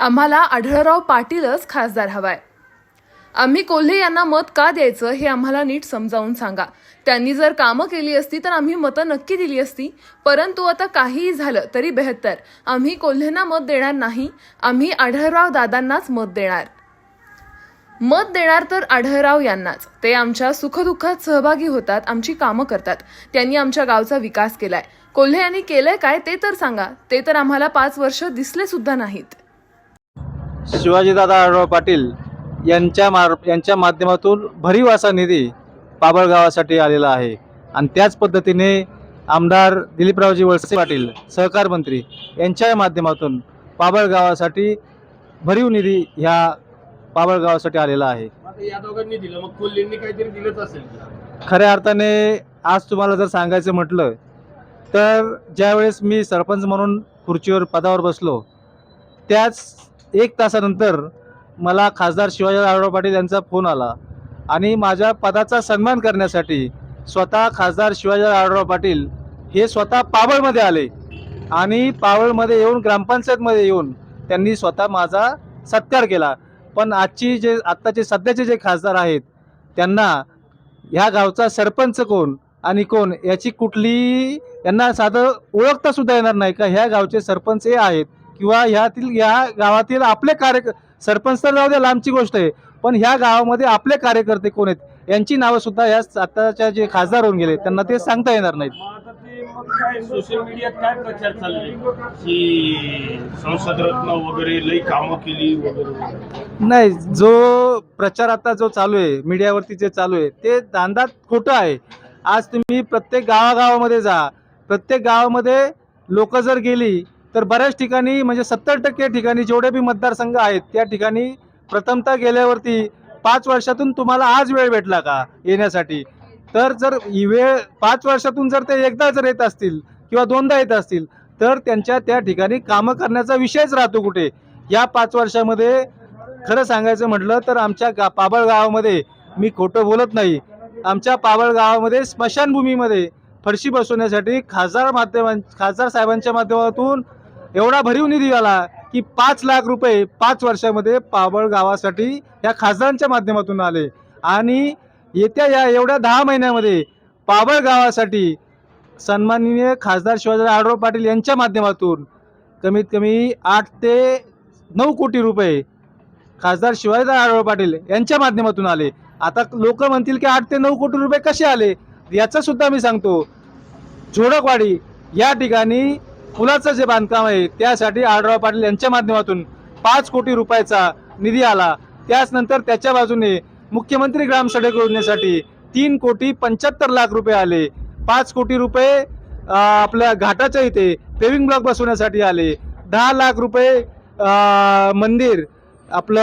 आम्हाला आढळराव पाटीलच खासदार हवाय. आम्ही कोल्हे यांना मत का द्यायचं हे आम्हाला नीट समजावून सांगा. त्यांनी जर कामं केली असती तर आम्ही मतं नक्की दिली असती. परंतु आता काहीही झालं तरी बेहत्तर. आम्ही कोल्हेंना मत देणार नाही. आम्ही आढळराव दादांनाच मत देणार. मत देणार तर आढळराव यांनाच. ते आमच्या सुखदुःखात सहभागी होतात आमची कामं करतात. त्यांनी आमच्या गावचा विकास केलाय. कोल्हे यांनी केलंय काय ते तर सांगा. ते तर आम्हाला पाच वर्ष दिसले सुद्धा नाहीत. शिवाजीदादा आढळराव पाटील यांच्या मार यांच्या माध्यमातून भरीव असा निधी पाबळ गावासाठी आलेला आहे आणि त्याच पद्धतीने आमदार दिलीपरावजी वळसे पाटील सहकार मंत्री यांच्या माध्यमातून पाबळ गावासाठी भरीव निधी ह्या पाबळ गावासाठी आलेला आहे आता या दोघांनी दिलं मग कोल्हेंनी काहीतरी दिलंच असेल. खऱ्या अर्थाने आज तुम्हाला जर सांगायचं म्हटलं तर ज्यावेळेस मी सरपंच म्हणून खुर्चीवर पदावर बसलो त्याच एक तासानंतर मला खासदार शिवाजी आढळराव पाटील यांचा फोन आला. आणि माझ्या पदाचा सन्मान करण्यासाठी स्वतः खासदार शिवाजी आढळराव पाटील हे स्वतः पावळमध्ये आले. आणि पावळमध्ये येऊन ग्रामपंचायतमध्ये येऊन त्यांनी स्वतः माझा सत्कार केला. पण आजची जे आत्ताचे सध्याचे जे खासदार आहेत त्यांना ह्या गावचा सरपंच कोण आणि कोण याची कुठली यांना साधं ओळखता सुद्धा येणार नाही का? ह्या गावचे सरपंच हे आहेत. किंवा ह्यातील ह्या गावातील आपले कार्य सरपंच तर जाऊ द्या लांबची गोष्ट आहे. पण ह्या गावामध्ये आपले कार्यकर्ते कोण आहेत? यांची नावं सुद्धा या आताच्या जे खासदार होऊन गेले त्यांना ते सांगता येणार नाहीत. सोशल मीडियात काय प्रचार चालले? की संसद रत्न वगैरे लई कामं केली वगैरे. नाही जो प्रचार आता जो चालू आहे मीडियावरती जे चालू आहे ते दांदात खोटं आहे. आज तुम्ही प्रत्येक गावागावामध्ये जा. प्रत्येक गावामध्ये लोक जर गेली तर बऱ्याच ठिकाणी म्हणजे सत्तर टक्के ठिकाणी जेवढे बी मतदारसंघ आहेत त्या ठिकाणी प्रथमतः गेल्यावरती पाच वर्षातून तुम्हाला आज वेळ भेटला का येण्यासाठी? तर जर ही वेळ पाच वर्षातून जर ते एकदा जर येत असतील किंवा दोनदा येत असतील तर त्यांच्या त्या ठिकाणी कामं करण्याचा विषयच राहतो कुठे? या पाच वर्षामध्ये खरं सांगायचं म्हटलं तर आमच्या गा पाबळ गावामध्ये मी खोटं बोलत नाही. आमच्या पाबळ गावामध्ये स्मशानभूमीमध्ये फरशी बसवण्यासाठी खासदार माध्यमां खासदार साहेबांच्या माध्यमातून एवढा भरीव निधी आला की पाच लाख रुपये पाच वर्षामध्ये पाबळ गावासाठी या खासदारांच्या माध्यमातून आले. आणि येत्या या एवढ्या दहा महिन्यामध्ये पाबळ गावासाठी सन्माननीय खासदार शिवाजी आढळराव पाटील यांच्या माध्यमातून कमीत कमी आठ ते नऊ कोटी रुपये खासदार शिवाजीराव आढळराव पाटील यांच्या माध्यमातून आले. आता लोक म्हणतील की आठ ते नऊ कोटी रुपये कसे आले? याचं सुद्धा मी सांगतो. झोडकवाडी या ठिकाणी पुलाचं जे बांधकाम आहे त्यासाठी आढळराव पाटील यांच्या माध्यमातून पाच कोटी रुपयाचा निधी आला. त्याच नंतर त्याच्या बाजूने मुख्यमंत्री ग्राम सडक योजनेसाठी तीन कोटी पंच्याहत्तर लाख रुपये आले. पाच कोटी रुपये आपल्या घाटाच्या इथे पेविंग ब्लॉक बसवण्यासाठी आले. दहा लाख रुपये मंदिर आपलं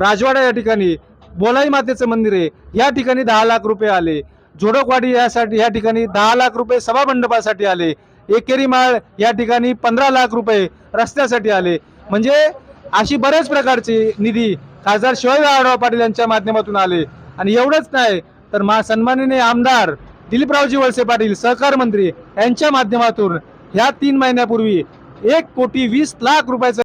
राजवाडा या ठिकाणी बोलाई मातेचं मंदिर आहे. या ठिकाणी दहा लाख रुपये आले. जोडकवाडी यासाठी या ठिकाणी दहा लाख रुपये सभा मंडपासाठी आले. एकेरी माळ या ठिकाणी पंधरा लाख रुपये रस्त्यासाठी आले. म्हणजे अशी बऱ्याच प्रकारची निधी खासदार शिवाजी आढळराव पाटील यांच्या माध्यमातून आले. आणि एवढंच नाही तर मा सन्माननीय आमदार दिलीपरावजी वळसे पाटील सहकार मंत्री यांच्या माध्यमातून ह्या तीन महिन्यापूर्वी एक कोटी वीस लाख रुपयाचं